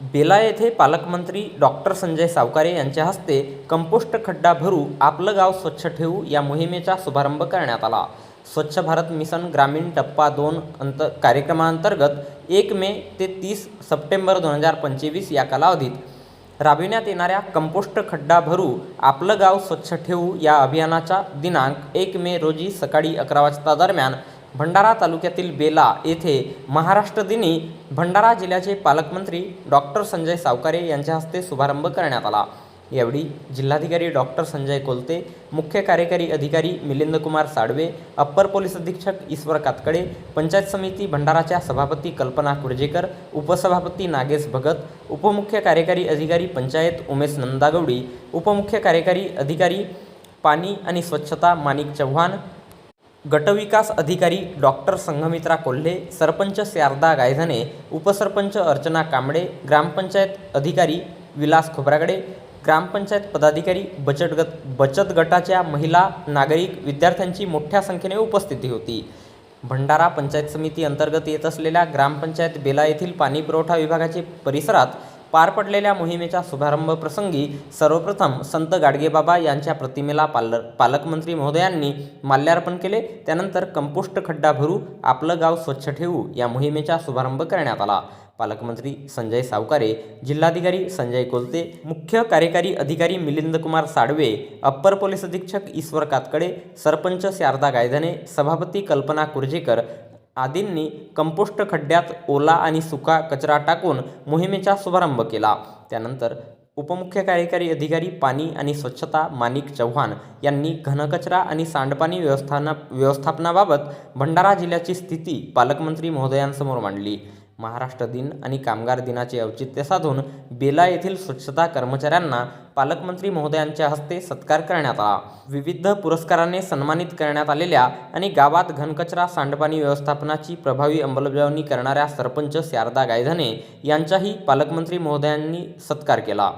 बेला येथे पालकमंत्री डॉक्टर संजय सावकारे यांच्या हस्ते कंपोस्ट खड्डा भरू आपलं गाव स्वच्छ ठेवू या मोहिमेचा शुभारंभ करण्यात आला. स्वच्छ भारत मिशन ग्रामीण टप्पा दोन अंत कार्यक्रमांतर्गत एक मे ते तीस सप्टेंबर दोन हजार पंचवीस या कालावधीत राबविण्यात येणाऱ्या कंपोस्ट खड्डा भरू आपलं गाव स्वच्छ ठेवू या अभियानाचा दिनांक एक मे रोजी सकाळी अकरा वाजता दरम्यान भंडारा तालुक्यातील बेला येथे महाराष्ट्र दिनी भंडारा जिल्ह्याचे पालकमंत्री डॉक्टर संजय सावकारे यांच्या हस्ते शुभारंभ करण्यात आला. यावेळी जिल्हाधिकारी डॉक्टर संजय कोलते मुख्य कार्यकारी अधिकारी मिलिंद कुमार साडवे अप्पर पोलीस अधीक्षक ईश्वर कातकडे पंचायत समिती भंडाराच्या सभापती कल्पना कुर्जेकर उपसभापती नागेश भगत उपमुख्य कार्यकारी अधिकारी पंचायत उमेश नंदागौडी उपमुख्य कार्यकारी अधिकारी पाणी आणि स्वच्छता माणिक चव्हाण गटविकास अधिकारी डॉक्टर संघमित्रा कोल्हे सरपंच शारदा गायधने उपसरपंच अर्चना कांबळे ग्रामपंचायत अधिकारी विलास खोब्रागडे ग्रामपंचायत पदाधिकारी बचत गट बचत गटाच्या महिला नागरिक विद्यार्थ्यांची मोठ्या संख्येने उपस्थिती होती. भंडारा पंचायत समिती अंतर्गत येत असलेल्या ग्रामपंचायत बेला येथील पाणी पुरवठा विभागाचे परिसरात पार पडलेल्या मोहिमेच्या शुभारंभ प्रसंगी सर्वप्रथम संत गाडगेबाबा यांच्या प्रतिमेला पाल पालकमंत्री महोदयांनी माल्यार्पण केले. त्यानंतर कंपोस्ट खड्डा भरू आपलं गाव स्वच्छ ठेवू या मोहिमेचा शुभारंभ करण्यात आला. पालकमंत्री संजय सावकारे जिल्हाधिकारी संजय कोलते मुख्य कार्यकारी अधिकारी मिलिंद कुमार साडवे अप्पर पोलीस अधीक्षक ईश्वर कातकडे सरपंच शारदा गायधने सभापती कल्पना कुर्जेकर आदींनी कंपोस्ट खड्ड्यात ओला आणि सुका कचरा टाकून मोहिमेचा शुभारंभ केला. त्यानंतर उपमुख्य कार्यकारी अधिकारी पाणी आणि स्वच्छता माणिक चव्हाण यांनी घनकचरा आणि सांडपाणी व्यवस्थाना व्यवस्थापनाबाबत भंडारा जिल्ह्याची स्थिती पालकमंत्री महोदयांसमोर मांडली. महाराष्ट्र दिन आणि कामगार दिनाचे औचित्य साधून बेला येथील स्वच्छता कर्मचाऱ्यांना पालकमंत्री महोदयांच्या हस्ते सत्कार करण्यात आला. विविध पुरस्काराने सन्मानित करण्यात आलेल्या आणि गावात घनकचरा सांडपाणी व्यवस्थापनाची प्रभावी अंमलबजावणी करणाऱ्या सरपंच शारदा गायधने यांचाही पालकमंत्री महोदयांनी सत्कार केला.